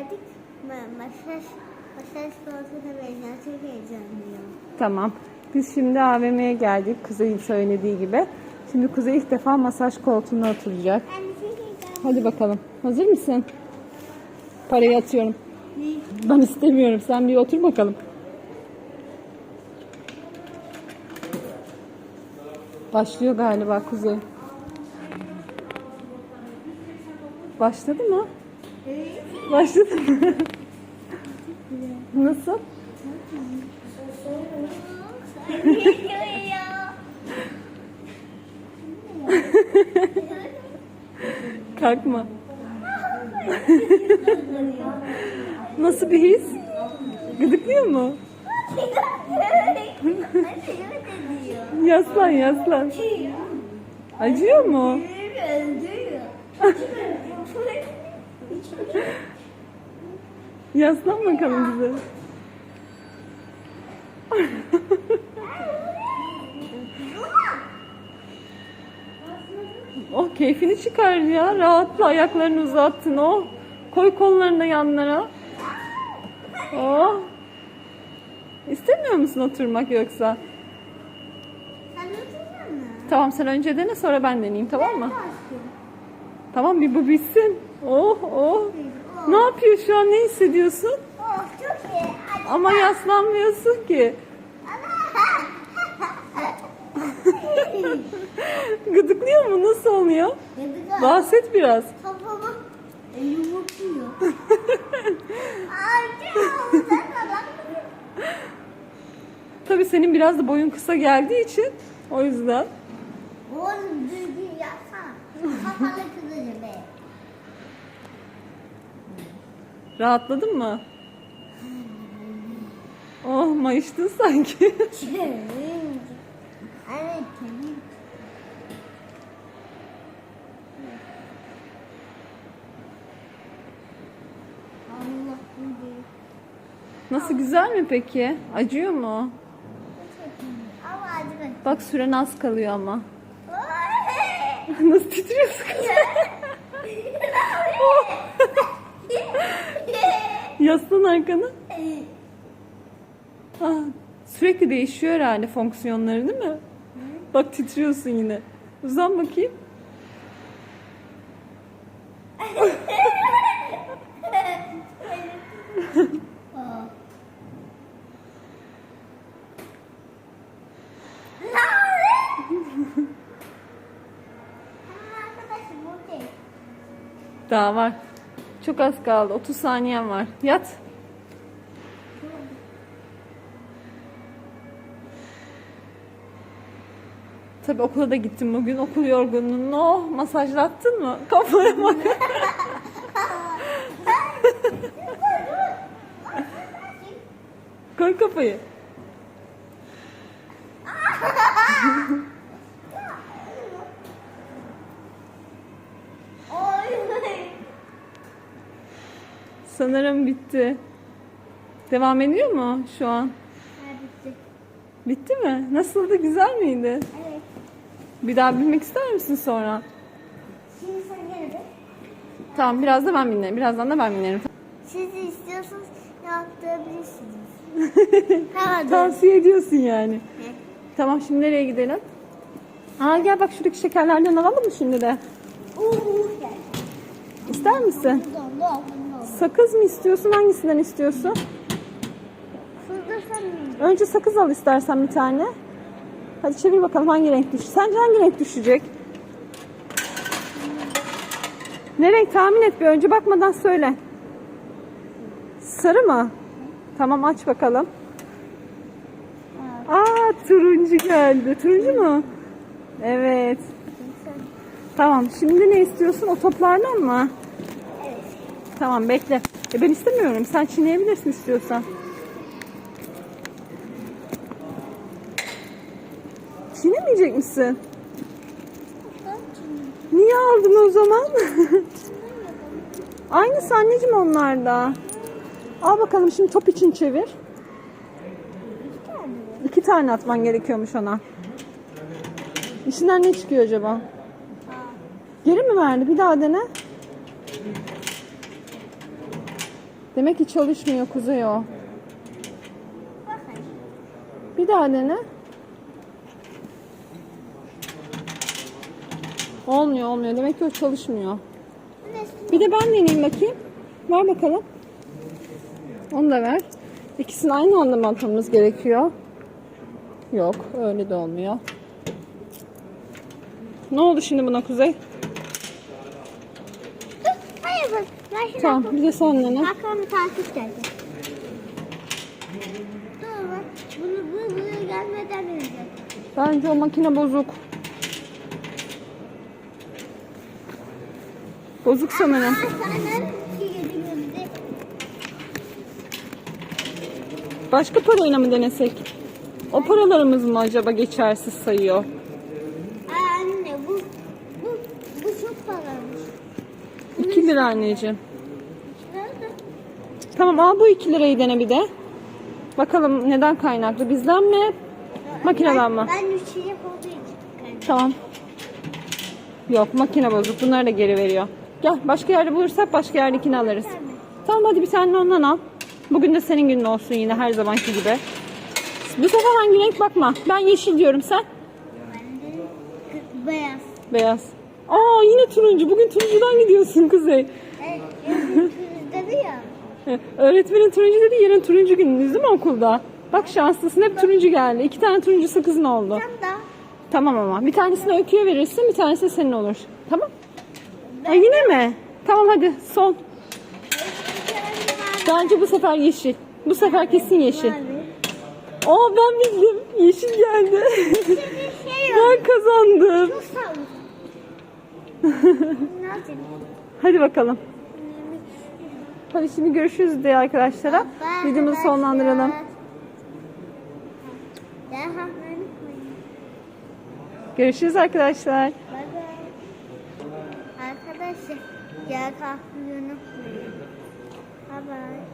geldik. Ma- Masaj, masaj konusunda ben çok heyecanlıyım. Tamam. Biz şimdi AVM'ye geldik Kuzey'in söylediği gibi. Şimdi Kuzey ilk defa masaj koltuğuna oturacak. Hadi bakalım. Hazır mısın? Parayı atıyorum. Ben istemiyorum. Sen bir otur bakalım. Başlıyor galiba Kuzey. Başladı mı? Başladı mı? Nasıl? Kalkma. Nasıl bir his? Gıdıklıyor mu? Yaslan yaslan. Acıyor mu? Yaslan bakalım bize. Oh keyfini çıkar ya. Rahatla ayaklarını uzattın. Oh. Koy kollarını yanlara. Oh. İstemiyor musun oturmak yoksa? Sen otursana. Tamam sen önce dene sonra ben deneyeyim tamam mı? Tamam bir bu bitsin. Oh oh. Ne yapıyor şu an ne hissediyorsun? Oh çok iyi. Hadi. Ama yaslanmıyorsun ki. Gıdıklıyor mu? Nasıl oluyor? Bahset biraz. Yumurtluyor. Çok güzel falan. Tabii senin biraz da boyun kısa geldiği için o yüzden. Oğlum düzgün yapsana. Kafanı Rahatladın mı? Oh mayıştın sanki. Evet. Nasıl güzel mi peki? Acıyor mu? Ama. Bak süren az kalıyor ama. Nasıl titriyorsun kız? Yaslan arkanı. Ah, sürekli değişiyor herhalde fonksiyonları değil mi? Bak titriyorsun yine. Uzan bakayım. Daha var. Çok az kaldı. 30 saniyen var. Yat. Tabii okula da gittim bugün. Okul yorgunluğunu oh, masajlattın mı? Kafaya bak. Koy kafayı. Sanırım bitti. Devam ediyor mu şu an? Bitti. Bitti mi? Nasıldı? Güzel miydi? Evet. Bir daha bilmek ister misin sonra? Şimdi sen gene de. Tamam biraz da ben binerim. Birazdan da ben binerim. Siz istiyorsanız yaptırabilirsiniz. tamam. Tavsiye ediyorsun yani. Tamam şimdi nereye gidelim? Aa gel bak şuradaki şekerlerden alalım mı şimdi de? Uuu gel. İster misin? Buradan da al. Sakız mı istiyorsun? Hangisinden istiyorsun? Önce sakız al istersen bir tane. Hadi çevir bakalım hangi renk düş. Sence hangi renk düşecek? Ne renk tahmin et bir önce bakmadan söyle. Sarı mı? Tamam aç bakalım. Aa turuncu geldi. Turuncu mu? Evet. Tamam şimdi ne istiyorsun? O toplardan mı? Tamam bekle. E ben istemiyorum. Sen çiğneyebilirsin istiyorsan. Çiğnemeyecek misin? Niye aldın o zaman? Aynısı anneciğim onlarda. Al bakalım şimdi top için çevir. İki tane atman gerekiyormuş ona. İçinden ne çıkıyor acaba? Geri mi verdi? Bir daha dene. Demek ki çalışmıyor Kuzey o. Bir daha dene. Olmuyor olmuyor. Demek ki o çalışmıyor. Bir de ben deneyeyim bakayım. Ver bakalım. Onu da ver. İkisini aynı anda mı atmamız gerekiyor? Yok öyle de olmuyor. Ne oldu şimdi buna Kuzey? Dur. Hayır bak. Ben şimdi Tamam bir de sen dene. Bakalım takip geldi. Dur bak. Bunu bu buraya gelmeden önce. Bence o makine bozuk. Bozuk sanırım. Aa, sana bir yedi gözde. Başka parayla mı denesek? O paralarımız mı acaba geçersiz sayıyor? Aa, anne bu bu bu çok pahalımış. 2 lira anneciğim. Tamam al bu 2 lirayı dene bir de. Bakalım neden kaynaklı? Bizden mi? Makineden mi? Ben şey olduğu için. Tamam. Yok makine bozuk. Bunları da geri veriyor. Gel başka yerde bulursak başka yerdekini alırız. Tamam hadi bir tane ondan al. Bugün de senin günün olsun yine her zamanki gibi. Bu sefer hangi renk bakma. Ben yeşil diyorum sen. Ben de beyaz. Beyaz. Aa yine turuncu. Bugün turuncudan gidiyorsun Kuzey. Evet, dedi ya. Öğretmenin turuncu dedi yarın turuncu gününüz değil mi okulda? Bak şanslısın hep turuncu geldi. İki tane turuncu kızın oldu. Tam da Tamam ama bir tanesini öyküye verirsin bir tanesi senin olur. Tamam? Ha, yine mi? Tamam hadi son. Bence bu sefer yeşil. Bu sefer kesin yeşil. Aa ben bildim. Yeşil geldi. Şey ben kazandım. Hadi bakalım. Hadi şimdi görüşürüz diye arkadaşlara. Videomuzu sonlandıralım. Görüşürüz arkadaşlar. Arkadaşlar ya kahve unutmayın. Bye bye.